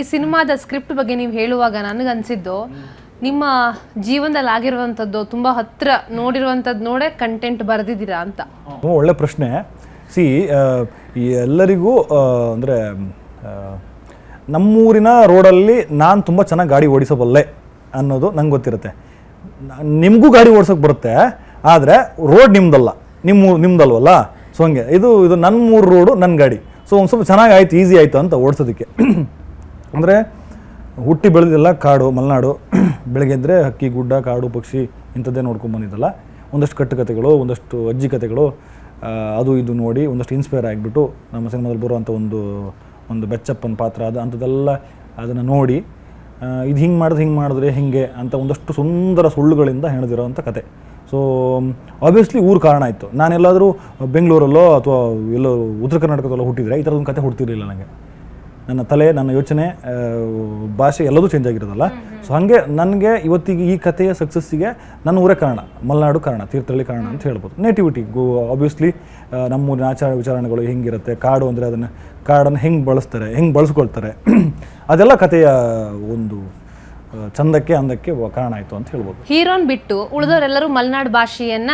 ಈ ಸಿನಿಮಾದ ಸ್ಕ್ರಿಪ್ಟ್ ಬಗ್ಗೆ ನೀವು ಹೇಳುವಾಗ ನನಗನ್ಸಿದ್ದು, ನಿಮ್ಮ ಜೀವನದಲ್ಲಿ ಆಗಿರುವಂಥದ್ದು ತುಂಬ ಹತ್ರ ನೋಡಿರುವಂಥದ್ದು ನೋಡೇ ಕಂಟೆಂಟ್ ಬರೆದಿದ್ದೀರಾ ಅಂತ. ಒಳ್ಳೆ ಪ್ರಶ್ನೆ. ಸಿ ಎಲ್ಲರಿಗೂ ಅಂದರೆ ನಮ್ಮೂರಿನ ರೋಡಲ್ಲಿ ನಾನು ತುಂಬ ಚೆನ್ನಾಗಿ ಗಾಡಿ ಓಡಿಸಬಲ್ಲೆ ಅನ್ನೋದು ನಂಗೆ ಗೊತ್ತಿರುತ್ತೆ. ನಿಮಗೂ ಗಾಡಿ ಓಡಿಸೋಕೆ ಬರುತ್ತೆ, ಆದರೆ ರೋಡ್ ನಿಮ್ಮದಲ್ಲ ನಿಮ್ಮ ನಿಮ್ಮದಲ್ವಲ್ಲ ಸೊ ಹಂಗೆ, ಇದು ಇದು ನನ್ನ ಮೂರು ರೋಡು ನನ್ನ ಗಾಡಿ. ಸೊ ಒಂದು ಸ್ವಲ್ಪ ಚೆನ್ನಾಗಿ ಆಯ್ತು, ಈಸಿ ಆಯಿತು ಅಂತ ಓಡಿಸೋದಕ್ಕೆ. ಅಂದರೆ ಹುಟ್ಟಿ ಬೆಳೆದಿಲ್ಲ ಕಾಡು, ಮಲೆನಾಡು, ಬೆಳಗ್ಗೆ ಎದ್ದರೆ ಹಕ್ಕಿ, ಗುಡ್ಡ, ಕಾಡು, ಪಕ್ಷಿ ಇಂಥದ್ದೇ ನೋಡ್ಕೊಂಡು ಬಂದಿದ್ದಲ್ಲ. ಒಂದಷ್ಟು ಕಟ್ಟುಕತೆಗಳು ಒಂದಷ್ಟು ಅಜ್ಜಿ ಕತೆಗಳು ಅದು ಇದು ನೋಡಿ ಒಂದಷ್ಟು ಇನ್ಸ್ಪೈರ್ ಆಗಿಬಿಟ್ಟು ನಮ್ಮ ಸಿನಿಮಾದಲ್ಲಿ ಬರುವಂಥ ಒಂದು ಒಂದು ಬೆಚ್ಚಪ್ಪನ ಪಾತ್ರ, ಅದು ಅಂಥದ್ದೆಲ್ಲ ಅದನ್ನು ನೋಡಿ ಇದು ಹಿಂಗೆ ಮಾಡಿದ್ರೆ ಹಿಂಗೆ ಮಾಡಿದ್ರೆ ಹಿಂಗೆ ಅಂತ ಒಂದಷ್ಟು ಸುಂದರ ಸುಳ್ಳುಗಳಿಂದ ಹೆಣದಿರೋವಂಥ ಕತೆ. ಸೊ ಆಬ್ವಿಯಸ್ಲಿ ಊರು ಕಾರಣ ಆಯಿತು. ನಾನೆಲ್ಲಾದರೂ ಬೆಂಗಳೂರಲ್ಲೋ ಅಥವಾ ಎಲ್ಲೋ ಉತ್ತರ ಕರ್ನಾಟಕದಲ್ಲೋ ಹುಟ್ಟಿದರೆ ಈ ಥರದೊಂದು ಕತೆ ಹುಡ್ತಿರಲಿಲ್ಲ ನನಗೆ ನನ್ನ ತಲೆ, ನನ್ನ ಯೋಚನೆ ಭಾಷೆ ಎಲ್ಲದೂ ಚೇಂಜ್ ಆಗಿರೋದಲ್ಲ. ಸೊ ಹಾಗೆ ನನಗೆ ಇವತ್ತಿಗೆ ಈ ಕಥೆಯ ಸಕ್ಸಸ್ಸಿಗೆ ನನ್ನ ಊರೇ ಕಾರಣ, ಮಲೆನಾಡು ಕಾರಣ, ತೀರ್ಥಹಳ್ಳಿ ಕಾರಣ ಅಂತ ಹೇಳ್ಬೋದು. ನೇಟಿವಿಟಿ ಗೋ ಆಬ್ವಿಯಸ್ಲಿ ನಮ್ಮೂರಿನ ಆಚಾರ ವಿಚಾರಣೆಗಳು ಹೆಂಗಿರುತ್ತೆ, ಕಾಡು ಅಂದರೆ ಅದನ್ನು, ಕಾಡನ್ನು ಹೆಂಗೆ ಬಳಸ್ತಾರೆ, ಹೆಂಗೆ ಬಳಸ್ಕೊಳ್ತಾರೆ. ಅದೆಲ್ಲ ಕಥೆಯ ಒಂದು ಚಂದಕ್ಕೆ ಅಂದಕ್ಕೆ ಕಾರಣ ಆಯಿತು ಅಂತ ಹೇಳ್ಬೋದು. ಹೀರೋನ್ ಬಿಟ್ಟು ಉಳಿದವರೆಲ್ಲರೂ ಮಲೆನಾಡು ಭಾಷೆಯನ್ನ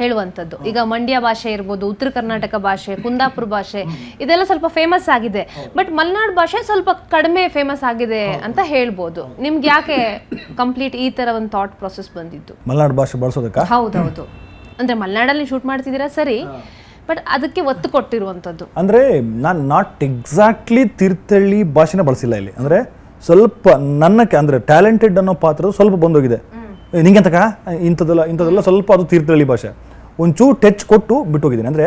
ಹೇಳುವಂಥದ್ದು. ಈಗ ಮಂಡ್ಯ ಭಾಷೆ ಇರ್ಬೋದು ಉತ್ತರ ಕರ್ನಾಟಕ ಭಾಷೆ ಕುಂದಾಪುರ ಭಾಷೆ ಇದೆಲ್ಲ ಸ್ವಲ್ಪ ಫೇಮಸ್ ಆಗಿದೆ. ಬಟ್ ಮಲೆನಾಡು ಭಾಷೆ ಸ್ವಲ್ಪ ಕಡಿಮೆ ಫೇಮಸ್ ಆಗಿದೆ ಅಂತ ಹೇಳ್ಬೋದು. ನಿಮ್ಗೆ ಯಾಕೆ ಕಂಪ್ಲೀಟ್ ಈ ತರ ಒಂದು ಥಾಟ್ ಪ್ರೊಸೆಸ್ ಬಂದಿದ್ದು? ಮಲೆನಾಡು ಭಾಷೆ ಬಳಸೋದಕ್ಕೆ? ಹೌದೌದು. ಅಂದ್ರೆ ಮಲೆನಾಡಲ್ಲಿ ಶೂಟ್ ಮಾಡ್ತಿದ್ದೀರಾ? ಸರಿ. ಬಟ್ ಅದಕ್ಕೆ ಒತ್ತು ಕೊಟ್ಟಿರುವಂಥದ್ದು. ಅಂದರೆ ನಾನು ನಾಟ್ ಎಕ್ಸಾಕ್ಟ್ಲಿ ತೀರ್ಥಹಳ್ಳಿ ಭಾಷೆನ ಬಳಸಿಲ್ಲ ಇಲ್ಲಿ. ಅಂದರೆ ಸ್ವಲ್ಪ ನನ್ನಕ್ಕೆ ಅಂದರೆ ಟ್ಯಾಲೆಂಟೆಡ್ ಅನ್ನೋ ಪಾತ್ರ ಸ್ವಲ್ಪ ಬಂದೋಗಿದೆ. ನಿಂಗೆ ನಿಂಗೆಂತಕ ಇಂಥದ್ದೆಲ್ಲ ಇಂಥದ್ದೆಲ್ಲ ಸ್ವಲ್ಪ ಅದು ತೀರ್ಥಳ್ಳಿ ಭಾಷೆ. ಒಂಚೂರು ಟಚ್ ಕೊಟ್ಟು ಬಿಟ್ಟೋಗಿದ್ದೀನಿ. ಅಂದರೆ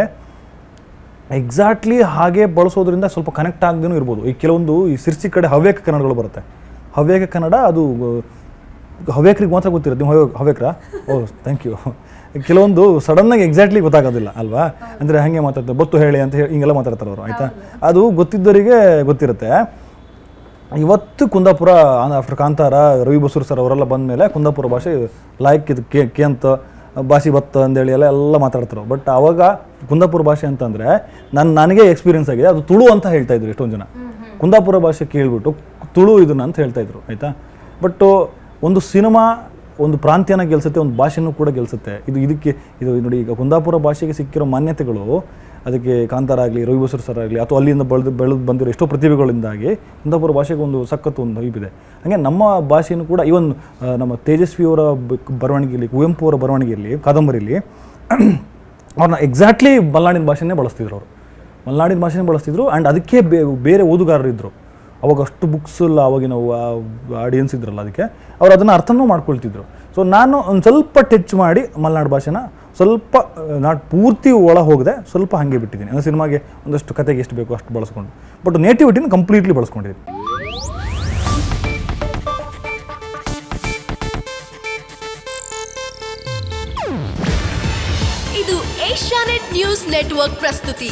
ಎಕ್ಸಾಕ್ಟ್ಲಿ ಹಾಗೆ ಬಳಸೋದ್ರಿಂದ ಸ್ವಲ್ಪ ಕನೆಕ್ಟ್ ಆಗದೇನೂ ಇರ್ಬೋದು. ಈ ಕೆಲವೊಂದು ಈ ಸಿರ್ಸಿ ಕಡೆ ಹವ್ಯಕ ಕನ್ನಡಗಳು ಬರುತ್ತೆ. ಹವ್ಯಕ ಕನ್ನಡ ಅದು ಹವ್ಯಕರಿಗೆ ಮಾತ್ರ ಗೊತ್ತಿರುತ್ತೆ. ನೀವು ಹವ್ಯ ಹವ್ಯಕರ? ಓ ಥ್ಯಾಂಕ್ ಯು ಕೆಲವೊಂದು ಸಡನ್ನಾಗಿ ಎಕ್ಸಾಕ್ಟ್ಲಿ ಗೊತ್ತಾಗೋದಿಲ್ಲ ಅಲ್ವಾ? ಅಂದರೆ ಹಾಗೆ ಮಾತಾಡ್ತಾರೆ. ಬತ್ತು ಹೇಳಿ ಅಂತ ಹೇಳಿ ಹಿಂಗೆಲ್ಲ ಮಾತಾಡ್ತಾರೆ ಅವರು ಆಯಿತಾ? ಅದು ಗೊತ್ತಿದ್ದವರಿಗೆ ಗೊತ್ತಿರುತ್ತೆ. ಇವತ್ತು ಕುಂದಾಪುರ ಆಫ್ಟರ್ ಕಾಂತಾರ ರವಿ ಬಸೂರ್ ಸರ್ ಅವರೆಲ್ಲ ಬಂದ ಮೇಲೆ ಕುಂದಾಪುರ ಭಾಷೆ ಲಾಯ್ಕ್ ಇದು ಕೆ ಕೆ ಅಂತ ಭಾಷೆ ಬತ್ತ ಅಂದೇಳಿ ಎಲ್ಲ ಎಲ್ಲ ಮಾತಾಡ್ತಾರೆ. ಬಟ್ ಅವಾಗ ಕುಂದಾಪುರ ಭಾಷೆ ಅಂತಂದರೆ ನನ್ನ ನನಗೆ ಎಕ್ಸ್ಪೀರಿಯನ್ಸ್ ಆಗಿದೆ. ಅದು ತುಳು ಅಂತ ಹೇಳ್ತಾ ಇದ್ರು ಎಷ್ಟೊಂದು ಜನ. ಕುಂದಾಪುರ ಭಾಷೆ ಕೇಳಿಬಿಟ್ಟು ತುಳು ಇದನ್ನ ಅಂತ ಹೇಳ್ತಾ ಇದ್ರು ಆಯಿತಾ? ಬಟ್ಟು ಒಂದು ಸಿನಿಮಾ ಒಂದು ಪ್ರಾಂತ್ಯನ ಗೆಲ್ಸುತ್ತೆ, ಒಂದು ಭಾಷೆನೂ ಕೂಡ ಗೆಲ್ಸುತ್ತೆ. ಇದು ಇದಕ್ಕೆ, ಇದು ನೋಡಿ ಈಗ ಕುಂದಾಪುರ ಭಾಷೆಗೆ ಸಿಕ್ಕಿರೋ ಮಾನ್ಯತೆಗಳು, ಅದಕ್ಕೆ ಕಾಂತಾರ ಆಗಲಿ ಬಸೂರ್ ಸರ್ ಆಗಲಿ, ಅಥವಾ ಅಲ್ಲಿಂದ ಬೆಳೆದು ಬೆಳೆದು ಬಂದಿರೋ ಎಷ್ಟೋ ಪ್ರತಿಭೆಗಳಿಂದಾಗಿ ಕುಂದಾಪುರ ಭಾಷೆಗೆ ಒಂದು ಸಖತ್ತು ಒಂದು ಹೈಪ್ ಇದೆ ಹಾಗೆ ನಮ್ಮ ಭಾಷೆಯೂ ಕೂಡ ಇವನ್ ನಮ್ಮ ತೇಜಸ್ವಿಯವರ ಬರವಣಿಗೆಯಲ್ಲಿ ಕುವೆಂಪು ಅವರ ಬರವಣಿಗೆಯಲ್ಲಿ, ಕಾದಂಬರಿಯಲ್ಲಿ, ಅವ್ರನ್ನ ಎಕ್ಸಾಕ್ಟ್ಲಿ ಮಲ್ನಾಡಿನ ಭಾಷೆನೇ ಬಳಸ್ತಿದ್ರು ಅವರು. ಮಲ್ನಾಡಿನ ಭಾಷೆನೇ ಬಳಸ್ತಿದ್ರು ಆ್ಯಂಡ್ ಅದಕ್ಕೆ ಬೇರೆ ಓದುಗಾರರು ಇದ್ದರು ಅವಾಗ ಅಷ್ಟು ಬುಕ್ಸ್ ಇಲ್ಲ ಅವಾಗಿನ ಆಡಿಯನ್ಸ್ ಇದ್ರಲ್ಲ ಅದಕ್ಕೆ, ಅವ್ರು ಅದನ್ನು ಅರ್ಥನೂ ಮಾಡ್ಕೊಳ್ತಿದ್ರು. ಸೊ ನಾನು ಒಂದು ಸ್ವಲ್ಪ ಟಚ್ ಮಾಡಿ ಮಲೆನಾಡು ಭಾಷೆನ ಸ್ವಲ್ಪ ನಾಟ್ ಪೂರ್ತಿ ಒಳ ಹೋಗದೆ, ಸ್ವಲ್ಪ ಹಾಗೆ ಬಿಟ್ಟಿದ್ದೀನಿ. ಅಂದರೆ ಸಿನಿಮಾಗೆ ಒಂದಷ್ಟು ಕತೆಗೆ ಎಷ್ಟು ಬೇಕೋ ಅಷ್ಟು ಬಳಸ್ಕೊಂಡು. ಬಟ್ ನೇಟಿವಿಟಿನ ಕಂಪ್ಲೀಟ್ಲಿ ಬಳಸ್ಕೊಂಡಿದ್ದೀನಿ. ಇದು ಏಷ್ಯಾನೆಟ್ ನ್ಯೂಸ್ ನೆಟ್ವರ್ಕ್ ಪ್ರಸ್ತುತಿ.